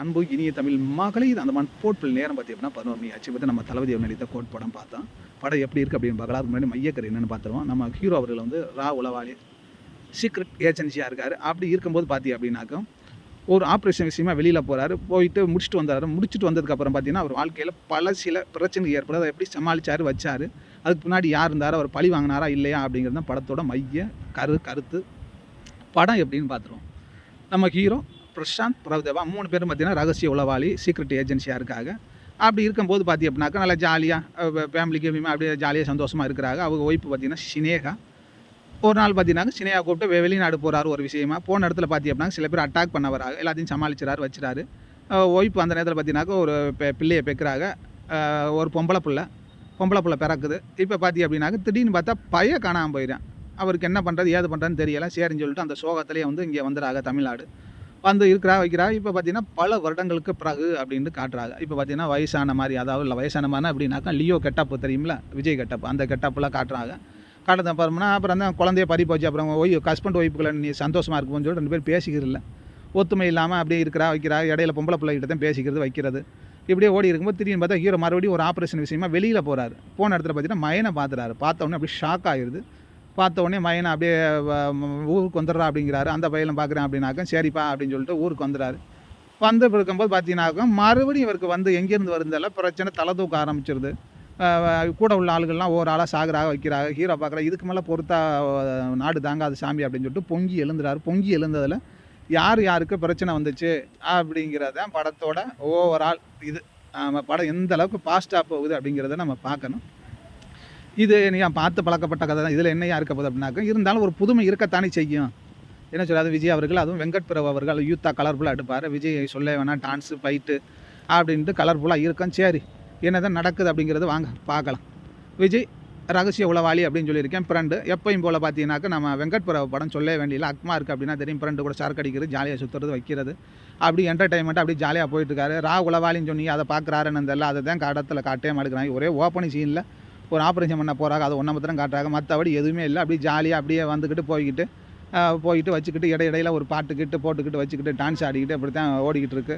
அன்பு இனிய தமிழ் மகளை அந்த மண் போட்பில் நேரம் பார்த்தீங்கன்னா பதினோரு மணி ஆச்சு. பார்த்து நம்ம தளபதி அவர் நடித்த கோட் படம் பார்த்தோம் படம் எப்படி இருக்குது அப்படின்னு பார்க்கலாம். அதுக்கு முன்னாடி மையக்கரை என்னென்னு பார்த்துருவோம். நம்ம ஹீரோ அவர்கள் வந்து ரா உளவாளி சீக்ரெட் ஏஜென்சியாக இருக்கார். அப்படி இருக்கும்போது பார்த்தி அப்படின்னாக்கா ஒரு ஆப்ரேஷன் விஷயமா வெளியில் போகிறாரு போயிட்டு முடிச்சுட்டு வந்தார். முடிச்சுட்டு வந்ததுக்கப்புறம் பார்த்தீங்கன்னா அவர் வாழ்க்கையில் பல சில பிரச்சனை ஏற்படுது. அதை எப்படி சமாளிச்சார் வச்சார்? அதுக்கு முன்னாடி யார் இருந்தார்? அவர் பழி வாங்கினாரா இல்லையா? அப்படிங்கிறது தான் படத்தோட மைய கரு கருத்து. படம் எப்படின்னு பார்த்துருவோம். நம்ம ஹீரோ பிரசாந்த் பிரபுதேவா மூணு பேரும் பார்த்தீங்கன்னா ரகசிய உளவாளி சீக்ரெட் ஏஜென்சியாக இருக்காங்க. அப்படி இருக்கும்போது பார்த்தி அப்படின்னாக்கா நல்லா ஜாலியாக ஃபேமிலிக்கு அப்படியே ஜாலியாக சந்தோஷமாக இருக்கிறாங்க. அவங்க ஒய்ஃப் பார்த்தீங்கன்னா சினேகா. ஒரு நாள் பார்த்தீங்கன்னா சினையா கூப்பிட்டு வெளிநாடு போகிறாரு ஒரு விஷயமா. போன இடத்துல பார்த்தி அப்படின்னா சில பேர் அட்டாக் பண்ண வராங்க. எல்லாத்தையும் சமாளிச்சிறாரு வச்சுறாரு ஒய்ஃப் அந்த நேரத்தில் பார்த்தீங்கன்னாக்கா ஒரு பெ பிள்ளையை பெக்கிறாங்க. ஒரு பொம்பளை பிள்ளை. பொம்பளை பிள்ளை பிறக்குது. இப்போ பார்த்தி அப்படின்னாக்க திடீர்னு பார்த்தா பய காணாமல் போயிடும் அவருக்கு என்ன பண்ணுறது ஏது பண்ணுறதுன்னு தெரியலை. சரின்னு சொல்லிட்டு அந்த சோகத்திலே வந்து இங்கே வந்துடுறாங்க தமிழ்நாடு. வந்து இருக்கிறா வைக்கிறா. இப்போ பார்த்தீங்கன்னா பல வருடங்களுக்கு பிறகு அப்படின்னு காட்டுறாங்க. இப்போ பார்த்தீங்கன்னா வயசான மாதிரி அதாவது இல்லை வயசான மாதிரி அப்படின்னாக்கா லியோ கெட்டப்பு தெரியுமில்ல விஜய் கெட்டப் அந்த கெட்டப்பெலாம் காட்டுறாங்க. காட்டுறது அப்புறம்னா அப்புறம் தான் குழந்தைய பறி போச்சு அப்புறம் ஒய் ஹஸ்பண்ட் ஒய்ஃபுக்குள்ள நீ சந்தோஷமாக இருக்கும்னு சொல்லிட்டு ரெண்டு பேர் பேசிக்கிறதில்ல ஒத்துமை இல்லாமல் அப்படியே இருக்கிறா வைக்கிறா இடையில பொம்பளை பிள்ளைகிட்ட தான் பேசிக்கிறது வைக்கிறது. இப்படியே ஓடி இருக்கும்போது திடீர்னு பார்த்தா ஹீரோ மறுபடியும் ஒரு ஆப்ரேஷன் விஷயமா வெளியில் போகிறாரு போன இடத்துல பார்த்தீங்கன்னா மயனை பார்த்துறாரு பார்த்தோன்னே அப்படியே ஷாக் ஆகிடுது பார்த்த உடனே மயனை அப்படியே ஊருக்கு வந்துடுறா அப்படிங்கிறாரு. அந்த பையனை பார்க்குறேன் அப்படின்னாக்கா சரிப்பா அப்படின்னு சொல்லிட்டு ஊருக்கு வந்துடுறாரு. வந்து இருக்கும்போது பார்த்தீங்கன்னாக்கா மறுபடியும் இவருக்கு வந்து எங்கேருந்து வருதெல்லாம் பிரச்சனை தலை தூக்க ஆரம்பிச்சிருது. கூட உள்ள ஆளுகள்லாம் ஒரு ஆளாக சாகராக வைக்கிறாங்க ஹீரோ பார்க்குறா இதுக்கு மேலே பொறுத்தா நாடு தாங்காது சாமி அப்படின்னு சொல்லிட்டு பொங்கி எழுந்துறாரு. பொங்கி எழுந்ததில் யார் யாருக்கு பிரச்சனை வந்துச்சு அப்படிங்கிறத படத்தோட ஓவரால் இது படம் எந்த அளவுக்கு ஃபாஸ்ட்டாக போகுது அப்படிங்கிறத நம்ம பார்க்கணும். இது நீங்கள் பார்த்து பழக்கப்பட்ட கதை தான். இதில் என்னையா இருக்க போகுது அப்படின்னாக்கா இருந்தாலும் ஒரு புதுமை இருக்கத்தானே செய்யும். என்ன சொல்லாது விஜய் அவர்கள் அதுவும் வெங்கட் பிரபு அவர்கள் யூத்தா கலர்ஃபுல்லாக எடுப்பார். விஜய் சொல்ல வேணாம் டான்ஸு ஃபைட்டு அப்படின்ட்டு கலர்ஃபுல்லாக இருக்கும். சரி என்னதான் நடக்குது அப்படிங்கிறது வாங்க பார்க்கலாம். விஜய் ரகசிய உளவாளி அப்படின்னு சொல்லியிருக்கேன் ஃப்ரெண்டு எப்பயும் போல் பார்த்தீங்கன்னாக்கா நம்ம வெங்கட் பிரபு படம் சொல்ல வேண்டியல அக்மா இருக்குது அப்படின்னா தெரியும். ஃப்ரெண்டு கூட சார்க் அடிக்கிறது ஜாலியாக சுற்றுறது வைக்கிறது. அப்படி என்டர்டைன்மெண்ட் அப்படி ஜாலியாக போயிட்டுருக்காரு ரா உளவாளின்னு சொன்னி அதை பார்க்குறாருன்னு தெரியல அதை தான் கடத்தில் காட்டே மாட்டேங்கிறாங்க ஒரே ஓப்பனிங் சீனில் ஒரு ஆப்ரேஷன் பண்ண போகிறாங்க அதை ஒன்றை மாத்திரம் காட்டுறாங்க. மற்றபடி எதுவுமே இல்லை. அப்படியே ஜாலியாக அப்படியே வந்துக்கிட்டு போய்கிட்டு போயிட்டு வச்சுக்கிட்டு இடையிடையில் ஒரு பாட்டுக்கிட்டு போட்டுக்கிட்டு வச்சுக்கிட்டு டான்ஸ் ஆடிக்கிட்டு அப்படி தான் ஓடிக்கிட்டு இருக்கு.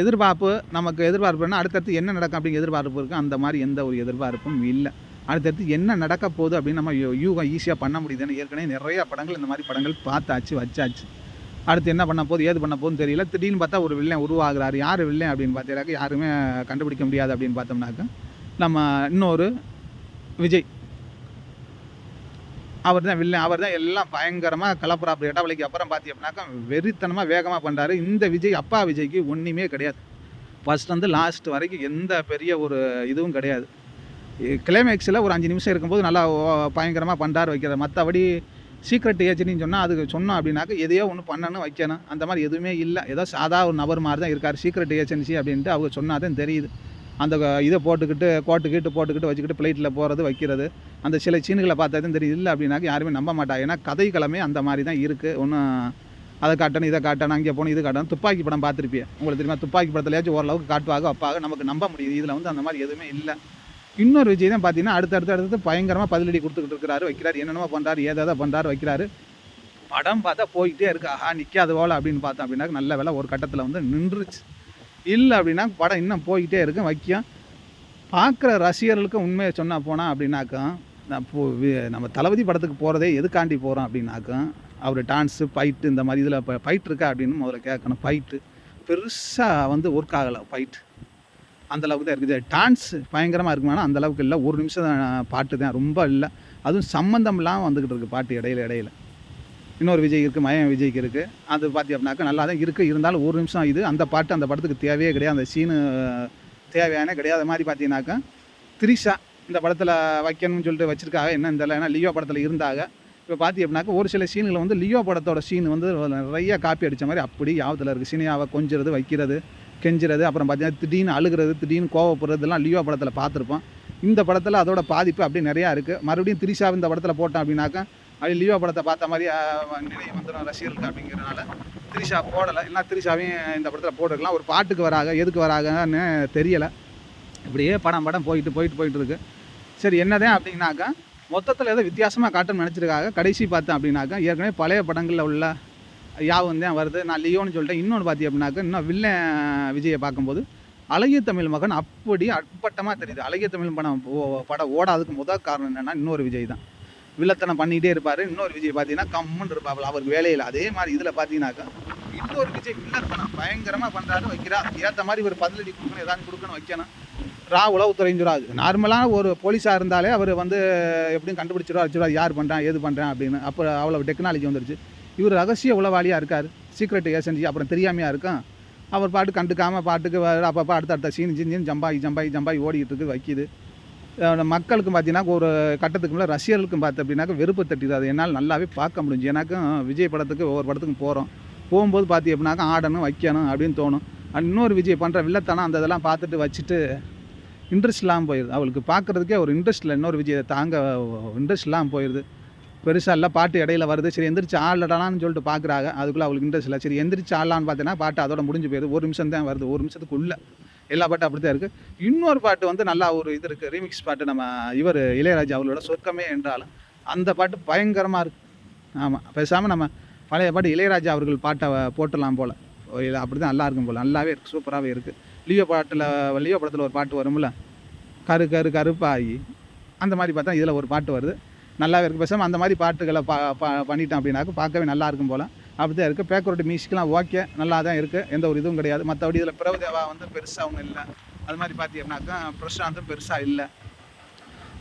எதிர்பார்ப்பு நமக்கு எதிர்பார்ப்புன்னா அடுத்தடுத்து என்ன நடக்கும் அப்படிங்கிற எதிர்பார்ப்பு இருக்குது அந்த மாதிரி எந்த ஒரு எதிர்பார்ப்பும் இல்லை. அடுத்தடுத்து என்ன நடக்க போகுது அப்படின்னு நம்ம யூகம் ஈஸியாக பண்ண முடியுதுன்னு ஏற்கனவே நிறைய படங்கள் இந்த மாதிரி படங்கள் பார்த்தாச்சு வச்சாச்சு. அடுத்து என்ன பண்ண போகுது ஏது பண்ண போகுதுன்னு தெரியல. திடீர்னு பார்த்தா ஒரு வில்லன் உருவாகிறார். யார் வில்லன் அப்படின்னு பார்த்தீங்கன்னாக்க யாருமே கண்டுபிடிக்க முடியாது அப்படின்னு பார்த்தோம்னாக்கா நம்ம இன்னொரு விஜய். அவர் தான் வில்லன் அவர் தான் எல்லாம் பயங்கரமாக கலப்புறாப்பு இடவலைக்கு அப்புறம் பார்த்தி அப்படின்னாக்கா வெறித்தனமாக வேகமாக பண்ணுறாரு இந்த விஜய் அப்பா விஜய்க்கு ஒன்றுமே கிடையாது. ஃபர்ஸ்ட் வந்து லாஸ்ட் வரைக்கும் எந்த பெரிய ஒரு இதுவும் கிடையாது. கிளைமேக்ஸில் ஒரு அஞ்சு நிமிஷம் இருக்கும்போது நல்லா பயங்கரமாக பண்ணுறாரு வைக்கிறார். மற்றபடி சீக்ரெட் ஏஜென்ட்னு சொன்னால் அதுக்கு சொன்னோம் அப்படின்னாக்கா எதையோ ஒன்று பண்ணணும் வைக்கணும். அந்த மாதிரி எதுவுமே இல்லை. ஏதோ சாதா ஒரு நபர் மாதிரி தான் இருக்கார் சீக்ரெட் ஏஜென்சி அப்படின்ட்டு அவங்க சொன்னால் தான் தெரியுது. அந்த இதை போட்டுக்கிட்டு கோட்டு கீட்டு போட்டுக்கிட்டு வச்சுக்கிட்டு பிளேட்டில் போகிறது வைக்கிறது அந்த சில சீன்களை பார்த்தா தான் தெரியுது. இல்லை அப்படின்னாக்க யாருமே நம்ப மாட்டாங்க ஏன்னா கதை கிழமை அந்த மாதிரி தான் இருக்குது ஒன்றும் அதை காட்டணும் இதை காட்டணும் அங்கே போகணும் இது காட்டணும் துப்பாக்கி படம் பார்த்துருப்பியே. உங்களுக்கு தெரியுமா? துப்பாக்கி படத்துலையாச்சும் ஓரளவுக்கு காட்டுவாக அப்பாக நமக்கு நம்ப முடியுது. இதில் வந்து அந்த மாதிரி எதுவுமே இல்லை. இன்னொரு விஜய் தான் பார்த்தீங்கன்னா அடுத்தடுத்து அடுத்து பயங்கரமாக பதிலடி கொடுத்துக்கிட்டு இருக்கிறாரு. வைக்கிறாரு என்னென்னமோ பண்ணுறாரு ஏதாவது பண்ணுறாரு வைக்கிறாரு. படம் பார்த்தா போய்கிட்டே இருக்கு. ஆஹா நிற்காது போல அப்படின்னு பார்த்தோம் அப்படின்னா நல்ல வேலை ஒரு கட்டத்தில் வந்து நின்றுச்சு. இல்லை அப்படின்னா படம் இன்னும் போய்கிட்டே இருக்கும் வைக்கும் பார்க்குற ரசிகர்களுக்கு உண்மையை சொன்னால் போனால் அப்படின்னாக்கா நான் நம்ம தளபதி படத்துக்கு போகிறதே எதுக்காண்டி போகிறோம் அப்படின்னாக்கா அவர் டான்ஸு ஃபைட்டு இந்த மாதிரி இதில் இப்போ ஃபைட் இருக்கா அப்படின்னு முதல்ல கேட்கணும். ஃபைட்டு பெருசாக வந்து ஒர்க் ஆகலை ஃபைட்டு அந்த அளவுக்கு தான் இருக்குது. டான்ஸ் பயங்கரமாக இருக்குமானா அந்த அளவுக்கு இல்லை. ஒரு நிமிஷம் தான் பாட்டு தான் ரொம்ப இல்லை. அதுவும் சம்மந்தம் இல்லாமல் வந்துக்கிட்டு இருக்குது பாட்டு இடையில இடையில. இன்னொரு விஜய் இருக்குது மயம் விஜய்க்கு இருக்குது அது பார்த்தி அப்படின்னாக்கா நல்லா தான் இருக்குது இருந்தாலும் ஒரு நிமிஷம் இது அந்த பாட்டு அந்த படத்துக்கு தேவையே கிடையாது. அந்த சீனு தேவையான கிடையாது. மாதிரி பார்த்தீங்கன்னாக்கா த்ரிஷா இந்த படத்தில் வைக்கணும்னு சொல்லிட்டு வச்சுருக்காங்க. என்ன இந்த ஏன்னா லியோ படத்தில் இருந்தாங்க. இப்போ பார்த்தி அப்படின்னாக்கா ஒரு சில சீன்களை வந்து லியோ படத்தோட சீன் வந்து நிறைய காப்பி அடித்த மாதிரி அப்படி யாவத்தில் இருக்குது சினியாவை கொஞ்சிறது வைக்கிறது கெஞ்சுறது அப்புறம் பார்த்தீங்கன்னா திடீர்னு அழுகிறது திடீர்னு கோவப்படுறது இதெல்லாம் லியோ படத்தில் பார்த்துருப்போம். இந்த படத்தில் அதோட பாதிப்பு அப்படி நிறையா இருக்குது மறுபடியும் திரிஷா இந்த படத்தில் போட்டோம் அப்படின்னாக்கா அப்படி லீவா படத்தை பார்த்த மாதிரி நிலையை வந்துடும் ரசிகர்களுக்கு அப்படிங்கிறனால திரிஷா போடலை. இல்லைனா திரிஷாவையும் இந்த படத்தில் போட்டுருக்கலாம். ஒரு பாட்டுக்கு வராங்க எதுக்கு வராங்கன்னு தெரியலை. இப்படியே படம் படம் போயிட்டு போயிட்டு போயிட்டு இருக்கு. சரி என்னதான் அப்படின்னாக்கா மொத்தத்தில் ஏதோ வித்தியாசமாக காட்டணும்னு நினச்சிருக்காங்க. கடைசி பார்த்தேன் அப்படின்னாக்கா ஏற்கனவே பழைய படங்களில் உள்ள யாவும் தான் வருது. நான் லியோன்னு சொல்லிட்டேன். இன்னொன்று பார்த்தி அப்படின்னாக்கா இன்னும் வில்லன் விஜயை பார்க்கும்போது அழகிய தமிழ் மகன் அப்படி அப்பட்டமாக தெரியுது. அழகிய தமிழ் படம் ஓ- படம் ஓடாததுக்கு முதல் காரணம் என்னென்னா இன்னொரு விஜய் தான். வில்லத்தனம் பண்ணிகிட்டே இருப்பார். இன்னொரு விஜய் பார்த்தீங்கன்னா கம்முன்னு இருப்பாப்புல. அவருக்கு வேலையில் அதே மாதிரி இதில் பார்த்தீங்கன்னாக்கா இன்னொரு விஜய் வில்லத்தனம் பயங்கரமாக பண்ணுறாரு வைக்கிறா. ஏற்ற மாதிரி ஒரு பதிலடி கொடுக்கணும் ஏதாவது கொடுக்கணும் வைக்கணும். ரா உளவுத்துறைன்னு சொல்லாது நார்மலாக ஒரு போலீஸாக இருந்தாலே அவர் வந்து எப்படியும் கண்டுபிடிச்சிடுவா வச்சிருவார் யார் பண்ணுறான் ஏது பண்ணுறான் அப்படின்னு. அப்போ அவ்வளோ டெக்னாலஜி வந்துருச்சு. இவர் ரகசிய உளவாளியாக இருக்கார். சீக்ரெட் ஏசன்சி அப்புறம் தெரியாமையாக இருக்கும் அவர் பாட்டு கண்டுக்காமல் பாட்டுக்கு அப்பப்போ அடுத்த அடுத்த சீன் சீன் ஜம்பாய் ஜம்பாய் ஜம்பாய் ஓடிக்கிட்டு இருக்குது வைக்கிது. மக்களுக்கும் பார்த்தீங்கன்னா ஒரு கட்டத்துக்கு மேலே ரசிகர்களுக்கும் பார்த்து அப்படின்னாக்க வெறுப்பு தட்டிது அது என்னால் நல்லாவே பார்க்க முடிஞ்சு. எனக்கும் விஜய் படத்துக்கு ஒவ்வொரு படத்துக்கும் போகிறோம் போகும்போது பார்த்து எப்படினாக்கா ஆடணும் வைக்கணும் அப்படின்னு தோணும். அண்ட் இன்னொரு விஜய் பண்ணுற வில்லத்தனம் அந்த இதெல்லாம் பார்த்துட்டு வச்சுட்டு இன்ட்ரெஸ்ட் இல்லாமல் போயிடுது அவளுக்கு பார்க்குறதுக்கே ஒரு இன்ட்ரெஸ்ட் இல்லை. இன்னொரு விஜயத்தை தாங்க இன்ட்ரெஸ்ட் இல்லாமல் போயிடுது பெருசாக இல்லை பாட்டு இடையில வருது. சரி எந்திரிச்சு ஆடலான்னு சொல்லிட்டு பார்க்குறாங்க அதுக்குள்ளே அவளுக்கு இன்ட்ரெஸ்ட் இல்லை. சரி எந்திரிச்சு ஆடலான்னு பார்த்தீங்கன்னா பாட்டு அதோட முடிஞ்சு போயிடுது ஒரு நிமிஷம் தான் வருது. ஒரு நிமிஷத்துக்குள்ளே. எல்லா பாட்டும் அப்படி தான் இருக்குது இன்னொரு பாட்டு வந்து நல்லா ஒரு இது இருக்குது ரீமிக்ஸ் பாட்டு நம்ம இவர் இளையராஜா அவர்களோட சொர்க்கமே என்றாலும் அந்த பாட்டு பயங்கரமாக இருக்கு. ஆமாம் பேசாமல் நம்ம பழைய பாட்டு இளையராஜா அவர்கள் பாட்டை போட்டலாம் போல். அப்படி தான் நல்லா இருக்கும் போல். நல்லாவே இருக்குது சூப்பராகவே இருக்குது லியோ பாட்டில் லியோ படத்தில் ஒரு பாட்டு வரும்ல? கரு கரு கருப்பாகி அந்த மாதிரி பார்த்தா இதில் ஒரு பாட்டு வருது. நல்லாவே இருக்குது பேசாமல் அந்த மாதிரி பாட்டுகளை பா பா பண்ணிட்டோம் அப்படின்னாக்க பார்க்கவே நல்லா இருக்கும் போல். அப்படி தான் இருக்குது பேக்கரோட மியூசிக்லாம் ஓகே நல்லா தான் இருக்குது எந்த ஒரு இதுவும் கிடையாது. மற்றபடி இதில் பிரபுதேவா வந்து பெருசாக ஒன்றும் இல்லை. அது மாதிரி பார்த்தீங்கன்னாக்கா பிரசாந்தும் பெருசாக இல்லை.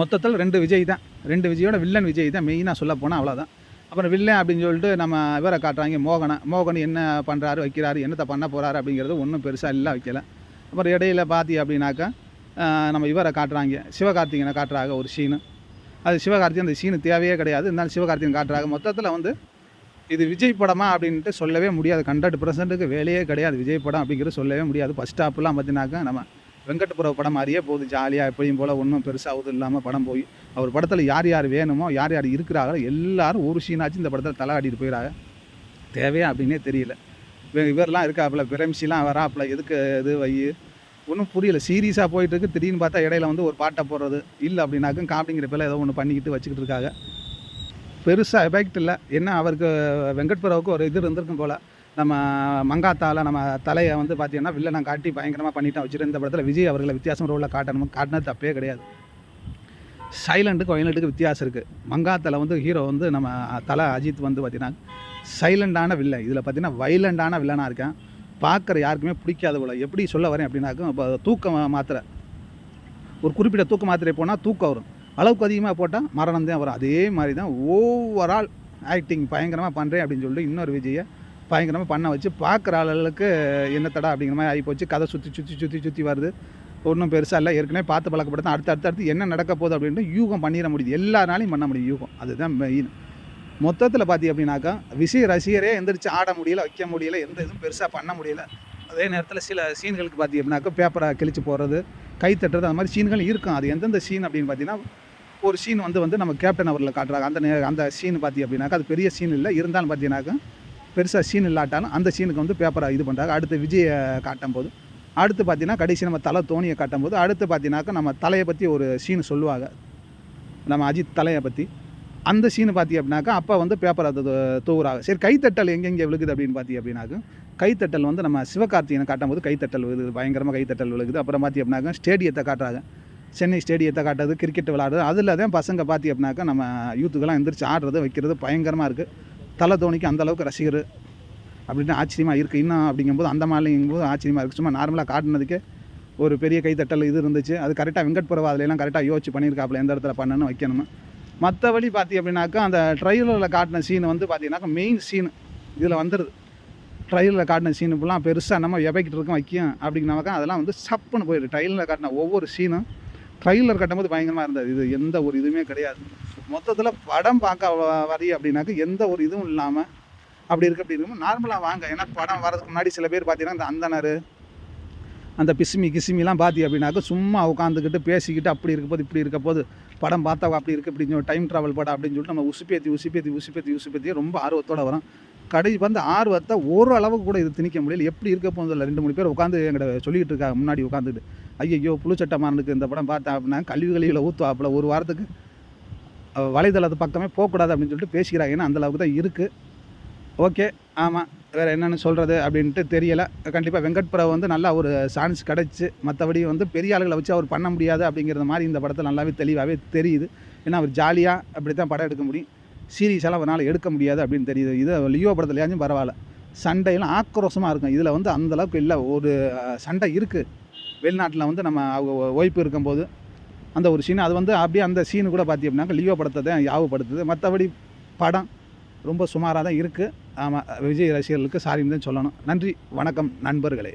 மொத்தத்தில் ரெண்டு விஜய் தான். ரெண்டு விஜயோட வில்லன் விஜய் தான் மெயினாக சொல்ல போனால் அவ்வளோதான் அப்புறம் வில்லன் அப்படின்னு சொல்லிட்டு நம்ம இவரை காட்டுறாங்க மோகனை. மோகன் என்ன பண்ணுறாரு வைக்கிறாரு என்னத்தை பண்ண போகிறாரு அப்படிங்கிறது ஒன்றும் பெருசாக இல்லை வைக்கல. அப்புறம் இடையில பார்த்தி அப்படின்னாக்கா நம்ம இவரை காட்டுறாங்க. சிவகார்த்திகனை காட்டுறாங்க ஒரு சீனு அது சிவகார்த்திகன் அந்த சீனு தேவையே கிடையாது. இருந்தாலும் சிவகார்த்திகன் காட்டுறாங்க. மொத்தத்தில் வந்து இது விஜய் படமா அப்படின்ட்டு சொல்லவே முடியாது. ஹண்ட்ரட் பர்சன்ட்டுக்கு வேலையே கிடையாது விஜய் படம் அப்படிங்கிறது சொல்லவே முடியாது. ஃபஸ்ட் ஸ்டாப்லாம் பார்த்தீங்கன்னாக்கா நம்ம வெங்கட்புரவு படம் மாதிரியே போகுது. ஜாலியாக எப்படியும் போல் ஒன்றும் பெருசாகவும் இல்லாமல் படம் போய் அவர் படத்தில் யார் யார் வேணுமோ யார் யார் இருக்கிறாங்களோ எல்லாரும் ஒரு சீனாச்சும் இந்த படத்தில் தலை ஆடிட்டு போயிடாங்க தேவையா அப்படின்னே தெரியல. இவரெலாம் இருக்காப்புல பிரம்சிலாம் வராப்புல எதுக்கு இது வை? ஒன்றும் புரியல. சீரியஸாக போயிட்டுருக்கு திடீர்னு பார்த்தா இடையில வந்து ஒரு பாட்டை போடுறது. இல்லை அப்படின்னாக்கும் காப்பிங்கிற பேரில் ஏதோ ஒன்று பண்ணிக்கிட்டு வச்சுக்கிட்டு இருக்காங்க. பெருசாக எஃபெக்ட் இல்லை. என்ன அவருக்கு வெங்கட்புரவுக்கு ஒரு இது இருந்திருக்கும் போல். நம்ம மங்காத்தாவில் நம்ம தலையை வந்து பார்த்தீங்கன்னா வில்லனை காட்டி பயங்கரமாக பண்ணிட்டேன் வச்சுட்டு இந்த படத்தில் விஜய் அவர்களை வித்தியாசம் ரோலில் காட்டணும் காட்டினது தப்பே கிடையாது. சைலண்ட்டுக்கு வயலண்ட்டுக்கு வித்தியாசம் இருக்குது மங்காத்தில் வந்து ஹீரோ வந்து நம்ம தலை அஜித் வந்து பார்த்தீங்கன்னா சைலண்டான வில்லன் இதில் பார்த்தீங்கன்னா வைலண்டான வில்லனாக இருக்கேன். பார்க்குற யாருக்குமே பிடிக்காத போல. எப்படி சொல்ல வரேன் அப்படின்னாக்கும் இப்போ தூக்கம் மாத்திரை. ஒரு குறிப்பிட்ட தூக்க மாத்திரை போனால் தூக்கம் வரும். அளவுக்கு அதிகமாக போட்டால் மரணம் தான் வரும். அதே மாதிரி தான் ஓவரால் ஆக்டிங் பயங்கரமாக பண்ணுறேன் அப்படின்னு சொல்லிட்டு இன்னொரு விஜயை பயங்கரமாக பண்ண வச்சு பார்க்குற ஆளுகளுக்கு என்ன தடா அப்படிங்கிற மாதிரி ஆகிப்போச்சு. கதை சுற்றி சுற்றி சுற்றி சுற்றி வருது. ஒன்றும் பெருசாக இல்லை. ஏற்கனவே பார்த்து பழக்கப்படுத்த அடுத்து அடுத்து அடுத்து என்ன நடக்க போகுது அப்படின்ட்டு யூகம் பண்ணிட முடியுது. எல்லாராலையும் பண்ண முடியும் யூகம். அதுதான் மெயின் மொத்தத்தில் பார்த்தி அப்படின்னாக்கா விஜய் ரசிகரே எந்திரிச்சு ஆட முடியல வைக்க முடியல எந்த இதுவும் பெருசாக பண்ண முடியல. அதே நேரத்தில் சில சீன்களுக்கு பார்த்தி அப்படின்னாக்கா பேப்பரை கிழிச்சு போடுறது கை தட்டுறது அந்த மாதிரி சீன்கள் இருக்கும். அது எந்தெந்த சீன் அப்படின்னு பார்த்தீங்கன்னா ஒரு சீன் வந்து வந்து நம்ம கேப்டன் அவரில் காட்டுறாங்க. அந்த அந்த சீன் பார்த்தி அப்படின்னாக்கா அது பெரிய சீன் இல்லை. இருந்தாலும் பார்த்தீங்கன்னாக்கா பெருசாக சீன் இல்லாட்டாலும் அந்த சீனுக்கு வந்து பேப்பரை இது பண்ணுறாங்க அடுத்து விஜயை காட்டும் போது அடுத்து பார்த்தீங்கன்னா கடைசி நம்ம தலை தோனியை காட்டும் போது அடுத்து பார்த்தீங்கன்னாக்கா நம்ம தலையை பற்றி ஒரு சீன் சொல்லுவாங்க. நம்ம அஜித் தலையை பற்றி அந்த சீனு பார்த்தி அப்படின்னாக்கா அப்போ வந்து பேப்பர் அது தூவுறாங்க. சரி கைத்தட்டல் எங்கெங்கே விழுகுது அப்படின்னு பார்த்தி அப்படின்னாக்க கைத்தட்டல் வந்து நம்ம சிவகார்த்திகனை காட்டும் போது கைத்தட்டல் விழுகுது. பயங்கரமாக கைத்தட்டல் விழுகுது. அப்புறம் பார்த்தி அப்படின்னாக்கா ஸ்டேடியத்தை காட்டுறாங்க. சென்னை ஸ்டேடியத்தை காட்டுறது கிரிக்கெட் விளாடுறது அதில் தான் பசங்க பார்த்தி அப்படின்னாக்கா நம்ம யூத்துக்கெல்லாம் எந்திரிச்சு ஆடுறது வைக்கிறது பயங்கரமாக இருக்குது தலை தோனிக்கு அந்தளவுக்கு ரசிகர் அப்படின்னு ஆச்சரியமாக இருக்குது இன்னும் அப்படிங்கும்போது அந்த மாதிரிங்கும்போது ஆச்சரியமாக இருக்குது சும்மா நார்மலாக காட்டினதுக்கே ஒரு பெரிய கைத்தட்டல் இது இருந்துச்சு. அது கரெக்டாக வெங்கட்புரவா அதுலலாம் கரெக்டாக யோசிச்சு பண்ணியிருக்காப்புல எந்த இடத்துல பண்ணணும் வைக்கணும்னு. மற்றபடி பார்த்தி அப்படின்னாக்கா அந்த ட்ரைலரில் காட்டின சீன் வந்து பார்த்தீங்கன்னாக்கா மெயின் சீன் இதில் வந்துடுது ட்ரைலரில் காட்டின சீனு ஃபுல்லாக பெருசாக நம்ம எபைக்கிட்டு இருக்கோம் வைக்கும் அப்படிங்கனாக்கா அதெல்லாம் வந்து சப்புன்னு போயிடுது. ட்ரைலரில் காட்டின ஒவ்வொரு சீனும் ட்ரைலர் கட்டும்போது பயங்கரமாக இருந்தது. இது எந்த ஒரு இதுவுமே கிடையாது. மொத்தத்தில் படம் பார்க்க வரி அப்படின்னாக்கா எந்த ஒரு இதுவும் இல்லாமல் அப்படி இருக்குது அப்படி இருக்கும் நார்மலாக வாங்க. ஏன்னா படம் வரதுக்கு முன்னாடி சில பேர் பார்த்தீங்கன்னா இந்த அந்தனர் அந்த பிசுமி கிசுமிலாம் பார்த்தி அப்படின்னாக்கா சும்மா உட்காந்துக்கிட்டு பேசிக்கிட்டு அப்படி இருக்க போது இப்படி இருக்க போது படம் பார்த்தா அப்படி இருக்குது இப்படி டைம் ட்ராவல் படம் அப்படின்னு சொல்லிட்டு நம்ம உசுப்பேத்தி உசுப்பேத்தி உசுப்பேத்தி உசுப்பேத்தி ரொம்ப ஆர்வத்தோட வரும். கடைசி வந்து ஆர்வத்தை ஓரளவுக்கு கூட இது திணிக்க முடியல. எப்படி இருக்க போதில்ல ரெண்டு மூணு பேர் உட்காந்து எங்கிட்ட சொல்லிக்கிட்டு இருக்காங்க முன்னாடி உட்காந்துட்டு ஐயோ புழுச்சட்டமானுக்கு இந்த படம் பார்த்தேன் அப்படின்னா கழிவு கழிவில் ஊற்றுவாப்பில் ஒரு வாரத்துக்கு வலைதளத்து பக்கமே போகக்கூடாது அப்படின்னு சொல்லிட்டு பேசிக்கிறாங்க. ஏன்னா அந்த அளவுக்கு தான் இருக்குது ஓகே ஆமாம் வேறு என்னென்னு சொல்கிறது அப்படின்ட்டு தெரியலை. கண்டிப்பாக வெங்கட் பிரபு வந்து நல்லா ஒரு சான்ஸ் கிடச்சி மற்றபடி வந்து பெரிய ஆளுகளை வச்சு அவர் பண்ண முடியாது அப்படிங்கிறது மாதிரி இந்த படத்தில் நல்லாவே தெளிவாகவே தெரியுது. ஏன்னா அவர் ஜாலியாக அப்படி தான் படம் எடுக்க முடியும். சீரியஸெல்லாம் அவனால் எடுக்க முடியாது அப்படின்னு தெரியுது. இது லியோ படத்துலையாச்சும் பரவாயில்ல. சண்டையெல்லாம் ஆக்ரோஷமாக இருக்கும். இதில் வந்து அந்தளவுக்கு இல்லை. ஒரு சண்டை இருக்குது வெளிநாட்டில் வந்து நம்ம அவங்க ஒய்ப்பு இருக்கும்போது அந்த ஒரு சீன் அது வந்து அப்படியே அந்த சீனு கூட பார்த்தி அப்படின்னாக்க லியோ படத்தை தான் யாவப்படுத்துது மற்றபடி படம் ரொம்ப சுமாராக தான் இருக்குது ஆமாம் விஜய் ரசிகர்களுக்கு சாரின்னு தான் சொல்லணும். நன்றி வணக்கம் நண்பர்களே.